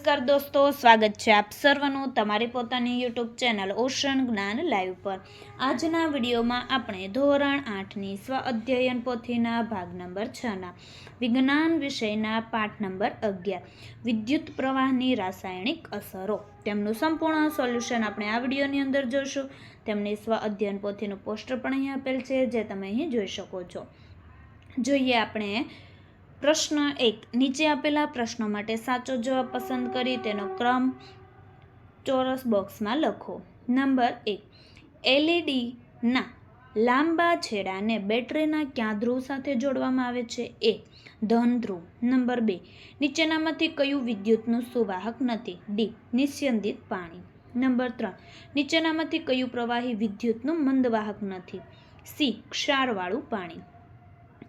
નમસ્કાર દોસ્તો, સ્વાગત છે આપ સર્વનું તમારી પોતાની યુટ્યુબ ચેનલ ઓશન જ્ઞાન લાઈવ પર. આજના વિડીયોમાં આપણે ધોરણ આઠની સ્વ અધ્યયન પોથીના ભાગ નંબર છના, વિજ્ઞાન વિષયના પાઠ નંબર અગિયાર, વિદ્યુત પ્રવાહની રાસાયણિક અસરો. તેમનું સંપૂર્ણ સોલ્યુશન આપણે આ વિડીયોની અંદર જોઈશું તેમની સ્વ અધ્યયન પોથીનું પોસ્ટર પણ અહીં આપેલ છે, જે તમે અહીં જોઈ શકો છો. જોઈએ આપણે પ્રશ્ન એક. નીચે આપેલા પ્રશ્નો માટે સાચો જવાબ પસંદ કરી તેનો ક્રમ ચોરસ બોક્સમાં લખો. નંબર એક. એલઈડીના લાંબા છેડાને બેટરીના ક્યાં ધ્રુવ સાથે જોડવામાં આવે છે? એ. ધન ધ્રુવ. નંબર બે. નીચેનામાંથી કયું વિદ્યુતનું સુવાહક નથી? ડી. નિસ્યંદિત પાણી. નંબર ત્રણ. નીચેનામાંથી કયું પ્રવાહી વિદ્યુતનું મંદવાહક નથી? સી. ક્ષારવાળું પાણી.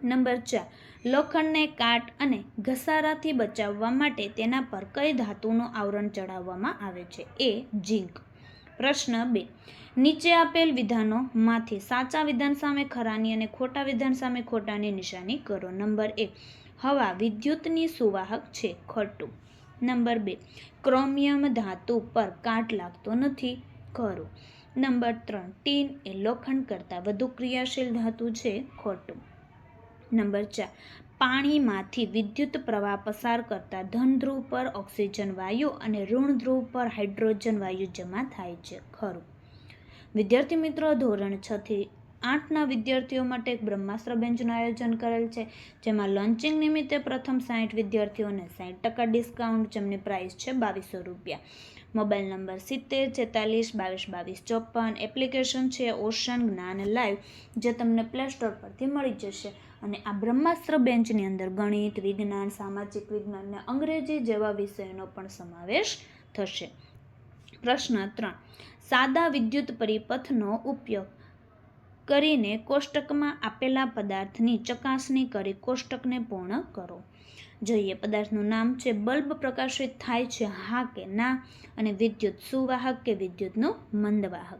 નંબર ચાર, લોખંડને કાટ અને ઘસારાથી બચાવવા માટે તેના પર કઈ ધાતુનું આવરણ ચડાવવામાં આવે છે? એ, ઝીંક. પ્રશ્ન બે, નીચે આપેલ વિધાનોમાંથી સાચા વિધાન સામે ખરાની અને ખોટા વિધાન સામે ખોટાની નિશાની કરો. નંબર એક, હવા વિદ્યુતની સુવાહક છે ખોટું. નંબર બે, ક્રોમિયમ ધાતુ પર કાટ લાગતો નથી, ખરું. નંબર ત્રણ, ટીન એ લોખંડ કરતાં વધુ ક્રિયાશીલ ધાતુ છે ખોટું. નંબર ચાર. પાણીમાંથી વિદ્યુત પ્રવાહ પસાર કરતા ધન ધ્રુવ પર ઓક્સિજન વાયુ અને ઋણ ધ્રુવ પર હાઇડ્રોજન વાયુ જમા થાય છે. ખરું. વિદ્યાર્થી મિત્રો, ધોરણ છ થી આઠના વિદ્યાર્થીઓ માટે એક બ્રહ્માસ્ત્ર બેન્ચનું આયોજન કરેલ છે, જેમાં લોન્ચિંગ નિમિત્તે પ્રથમ સાઠ વિદ્યાર્થીઓને સાઠ ટકા ડિસ્કાઉન્ટ, જેમની પ્રાઇસ છે બાવીસો રૂપિયા. મોબાઈલ નંબર સિત્તેર, છેતાલીસ, બાવીસ બાવીસ ચોપન એપ્લિકેશન છે ઓશન, જ્ઞાન, લાઈવ, જે તમને પ્લે સ્ટોર પરથી મળી જશે. અને આ બ્રહ્માસ્ત્ર બેન્ચની અંદર ગણિત, વિજ્ઞાન, સામાજિક વિજ્ઞાન અને અંગ્રેજી જેવા વિષયોનો પણ સમાવેશ થશે. પ્રશ્ન ત્રણ. સાદા વિદ્યુત પરિપથનો ઉપયોગ કરીને કોષ્ટકમાં આપેલા પદાર્થની ચકાસણી કરી કોષ્ટકને પૂર્ણ કરો. જોઈએ, પદાર્થનું નામ છે, બલ્બ પ્રકાશિત થાય છે, હા કે ના, અને વિદ્યુત સુવાહક કે વિદ્યુતનું મંદવાહક.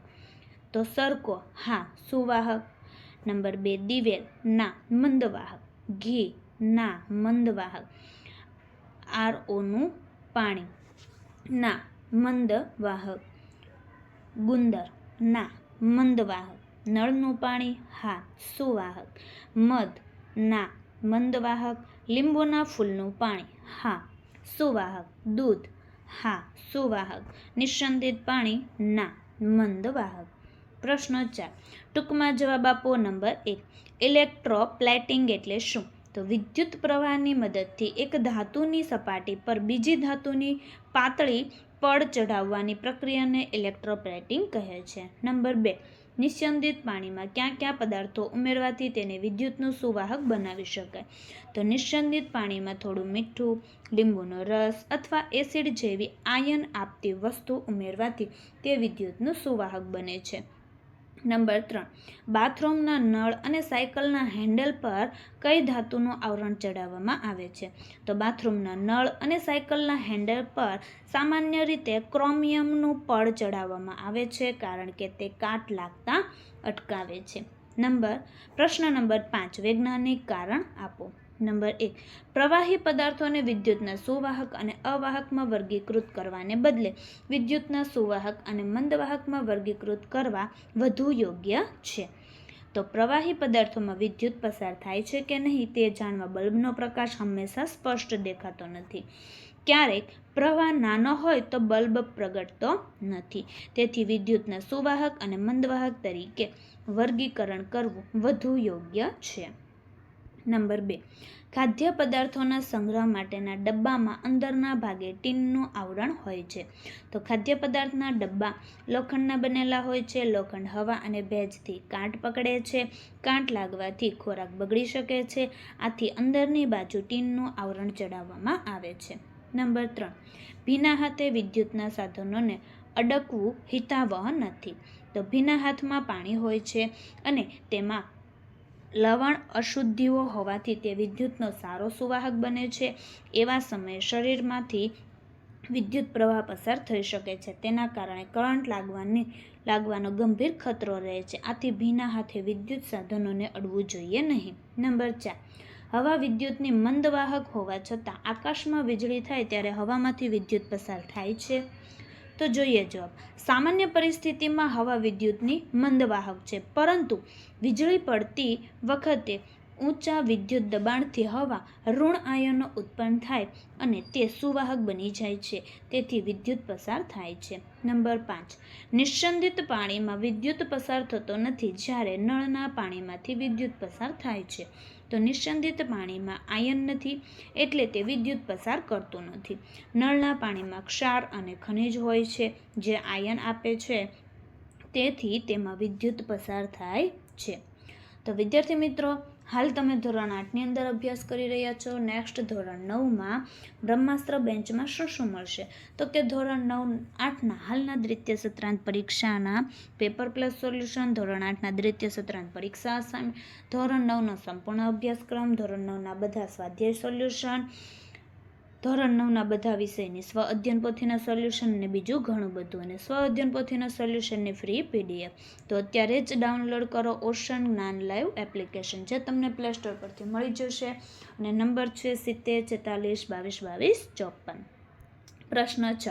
તો સરકો હા, સુવાહક નંબર બે, દિવેલ. ના, મંદવાહક. ઘી. ના, મંદવાહક. આર ઓનું પાણી. ના, મંદવાહક. ગુંદર. ના, મંદવાહક. નળનું પાણી. હા, સુવાહક. મધ. ના, મંદવાહક. લીંબુના ફૂલનું પાણી. હા, સુવાહક. દૂધ. હા, સુવાહક. નિસંદિત પાણી. ના, મંદવાહક. પ્રશ્ન ચાર. ટૂંકમાં જવાબ આપો નંબર એક. ઇલેક્ટ્રોપ્લેટિંગ એટલે શું? તો વિદ્યુત પ્રવાહની મદદથી એક ધાતુની સપાટી પર બીજી ધાતુની પાતળી પડ ચઢાવવાની પ્રક્રિયાને ઇલેક્ટ્રોપ્લેટિંગ કહે છે. નંબર બે. નિસ્યંદિત પાણીમાં ક્યાં ક્યાં પદાર્થો ઉમેરવાથી તેને વિદ્યુતનું સુવાહક બનાવી શકાય? તો નિસ્યંદિત પાણીમાં થોડું મીઠું, લીંબુનો રસ અથવા એસિડ જેવી આયન આપતી વસ્તુ ઉમેરવાથી તે વિદ્યુતનું સુવાહક બને છે. નંબર ત્રણ. બાથરૂમના નળ અને સાયકલના હેન્ડલ પર કઈ ધાતુનું આવરણ ચડાવવામાં આવે છે? તો બાથરૂમના નળ અને સાયકલના હેન્ડલ પર સામાન્ય રીતે ક્રોમિયમનું પડ ચડાવવામાં આવે છે કારણ કે તે કાટ લાગતા અટકાવે છે. નંબર, પ્રશ્ન નંબર પાંચ. વૈજ્ઞાનિક કારણ આપો. નંબર એક. પ્રવાહી પદાર્થોને વિદ્યુતના સુવાહક અને અવાહકમાં વર્ગીકૃત કરવાને બદલે વિદ્યુતના સુવાહક અને મંદવાહકમાં વર્ગીકૃત કરવા વધુ યોગ્ય છે. તો પ્રવાહી પદાર્થોમાં વિદ્યુત પસાર થાય છે કે નહીં તે જાણવા બલ્બનો પ્રકાશ હંમેશા સ્પષ્ટ દેખાતો નથી. ક્યારેક પ્રવાહ નાનો હોય તો બલ્બ પ્રગટતો નથી. તેથી વિદ્યુતના સુવાહક અને મંદવાહક તરીકે વર્ગીકરણ કરવું વધુ યોગ્ય છે. નંબર બે. ખાદ્ય પદાર્થોના સંગ્રહ માટેના ડબ્બામાં અંદરના ભાગે ટીનનું આવરણ હોય છે. તો ખાદ્ય પદાર્થના ડબ્બા લોખંડના બનેલા હોય છે, લોખંડ હવા અને ભેજથી કાંટ પકડે છે, કાંટ લાગવાથી ખોરાક બગડી શકે છે, આથી અંદરની બાજુ ટીનનું આવરણ ચડાવવામાં આવે છે. નંબર ત્રણ. ભીના હાથે વિદ્યુતના સાધનોને અડકવું હિતાવહ નથી. તો ભીના હાથમાં પાણી હોય છે અને તેમાં લવણ અશુદ્ધિઓ હોવાથી તે વિદ્યુતનો સારો સુવાહક બને છે. એવા સમયે શરીરમાંથી વિદ્યુત પ્રવાહ પસાર થઈ શકે છે. તેના કારણે કરંટ લાગવાની, લાગવાનો ગંભીર ખતરો રહે છે. આથી ભીના હાથે વિદ્યુત સાધનોને અડવું જોઈએ નહીં. નંબર ચાર. હવા વિદ્યુતની મંદવાહક હોવા છતાં આકાશમાં વીજળી થાય ત્યારે હવામાંથી વિદ્યુત પસાર થાય છે. તો જોઈએ જવાબ. સામાન્ય પરિસ્થિતિમાં હવા વિદ્યુતની મંદવાહક છે, પરંતુ વીજળી પડતી વખતે ઊંચા વિદ્યુત દબાણથી હવા ઋણ આયનો ઉત્પન્ન થાય અને તે સુવાહક બની જાય છે, તેથી વિદ્યુત પસાર થાય છે. નંબર પાંચ. નિસ્સંદિત પાણીમાં વિદ્યુત પસાર થતો નથી જ્યારે નળના પાણીમાંથી વિદ્યુત પસાર થાય છે. તો નિસ્સંદિત પાણીમાં આયન નથી એટલે તે વિદ્યુત પસાર કરતું નથી. નળના પાણીમાં ક્ષાર અને ખનિજ હોય છે જે આયન આપે છે. તેથી તેમાં વિદ્યુત પસાર થાય છે. તો વિદ્યાર્થી મિત્રો, હાલ તમે ધોરણ આઠની અંદર અભ્યાસ કરી રહ્યા છો. નેક્સ્ટ ધોરણ નવમાં બ્રહ્માસ્ત્ર બેન્ચમાં શું શું મળશે? તો કે ધોરણ નવ, આઠના હાલના દ્વિતીય સત્રાંત પરીક્ષાના પેપર પ્લસ સોલ્યુશન, ધોરણ આઠના દ્વિતીય સત્રાંત પરીક્ષા ધોરણ નવનો સંપૂર્ણ અભ્યાસક્રમ, ધોરણ નવના બધા સ્વાધ્યાય સોલ્યુશન ધોરણ નવના બધા વિષયની સ્વ અધ્યયન પોથીના સોલ્યુશનને બીજું ઘણું બધું અને સ્વ અધ્યયન પોથીના સોલ્યુશનની ફ્રી પીડીએફ તો અત્યારે જ ડાઉનલોડ કરો ઓશન જ્ઞાન લાઈવ એપ્લિકેશન જે તમને પ્લે સ્ટોર પરથી મળી જશે. અને નંબર છે સિત્તેર, છેતાલીસ, બાવીસ બાવીસ, ચોપન. પ્રશ્ન છ.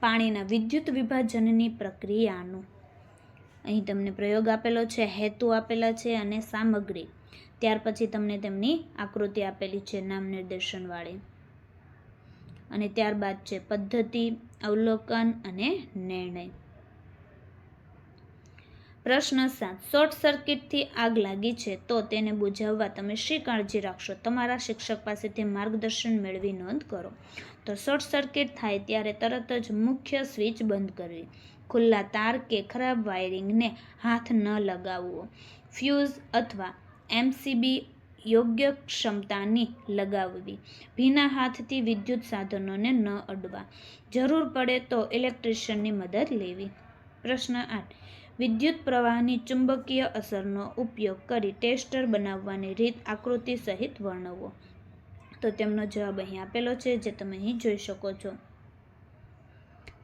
પાણીના વિદ્યુત વિભાજનની પ્રક્રિયાનું. અહીં તમને પ્રયોગ આપેલો છે, હેતુ આપેલા છે અને સામગ્રી. ત્યાર પછી તમને તેમની આકૃતિ આપેલી છે નામ નિર્દેશનવાળી અને ત્યારબાદ છે પદ્ધતિ, અવલોકન અને નિર્ણય. પ્રશ્ન સાત. શોર્ટ સર્કિટથી આગ લાગી છે તો તેને બુઝાવવા તમે શી કાળજી રાખશો? તમારા શિક્ષક પાસેથી માર્ગદર્શન મેળવી નોંધ કરો. તો શોર્ટ સર્કિટ થાય ત્યારે તરત જ મુખ્ય સ્વિચ બંધ કરવી. ખુલ્લા તાર કે ખરાબ વાયરિંગને હાથ ન લગાવવો. ફ્યુઝ અથવા એમસીબી યોગ્ય ક્ષમતાની લગાવવી. ભીના હાથથી વિદ્યુત સાધનોને ન અડવા. જરૂર પડે તો ઇલેક્ટ્રિશિયનની મદદ લેવી. પ્રશ્ન આઠ. વિદ્યુત પ્રવાહની ચુંબકીય અસરનો ઉપયોગ કરી ટેસ્ટર બનાવવાની રીત આકૃતિ સહિત વર્ણવો. તો તેમનો જવાબ અહીં આપેલો છે, જે તમે અહીં જોઈ શકો છો.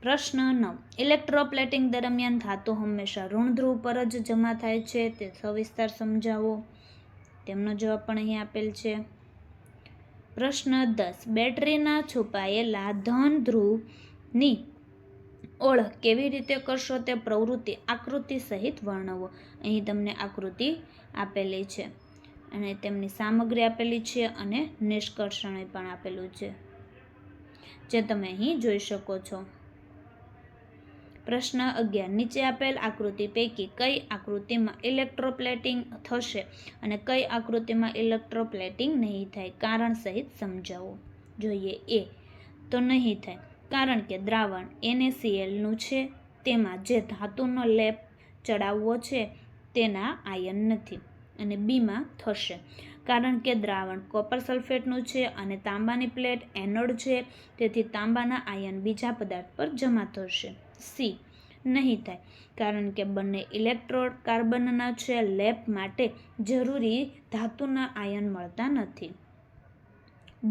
પ્રશ્ન નવ. ઇલેક્ટ્રોપ્લેટિંગ દરમિયાન ધાતુ હંમેશા ઋણ ધ્રુવ પર જ જમા થાય છે. તે સવિસ્તાર સમજાવો. તેમનો જવાબ પણ અહીં આપેલ છે. પ્રશ્ન દસ. બેટરીના છુપાયેલા ધન ધ્રુવની ઓળખ કેવી રીતે કરશો તે પ્રવૃત્તિ આકૃતિ સહિત વર્ણવો. અહીં તમને આકૃતિ આપેલી છે અને તેમની સામગ્રી આપેલી છે અને નિષ્કર્ષણ પણ આપેલું છે. જે તમે અહીં જોઈ શકો છો. પ્રશ્ન અગિયાર. નીચે આપેલ આકૃતિ પૈકી કઈ આકૃતિમાં ઇલેક્ટ્રોપ્લેટિંગ થશે અને કઈ આકૃતિમાં ઇલેક્ટ્રોપ્લેટિંગ નહીં થાય? કારણ સહિત સમજાવો. જોઈએ એ. તો નહીં થાય. કારણ કે દ્રાવણ એનએસીએલનું છે. તેમાં જે ધાતુનો લેપ ચડાવવો છે, તેના આયન નથી અને બીમાં થશે. કારણ કે દ્રાવણ કોપર સલ્ફેટનું છે અને તાંબાની પ્લેટ એનોડ છે. તેથી તાંબાના આયન બીજા પદાર્થ પર જમા થશે. સી નહીં થાય. કારણ કે બંને ઇલેક્ટ્રોડ કાર્બનના છે, લેપ માટે જરૂરી ધાતુના આયન મળતા નથી.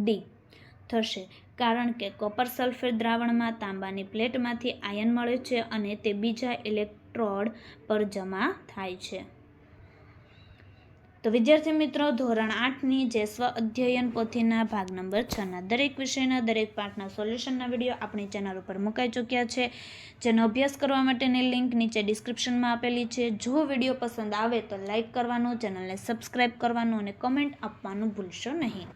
ડી થશે. કારણ કે કોપર સલ્ફેટ દ્રાવણમાં તાંબાની પ્લેટમાંથી આયન મળે છે અને તે બીજા ઇલેક્ટ્રોડ પર જમા થાય છે. તો વિદ્યાર્થી મિત્રો, ધોરણ આઠની જે સ્વ અધ્યયન પોથીના ભાગ નંબર છના દરેક વિષયના, દરેક પાઠના સોલ્યુશનના વીડિયો આપણી ચેનલ ઉપર મુકાઈ ચૂક્યા છે. જેનો અભ્યાસ કરવા માટેની લિંક નીચે ડિસ્ક્રિપ્શનમાં આપેલી છે. જો વીડિયો પસંદ આવે તો લાઇક કરવાનું, ચેનલને સબસ્ક્રાઇબ કરવાનું અને કમેન્ટ આપવાનું ભૂલશો નહીં.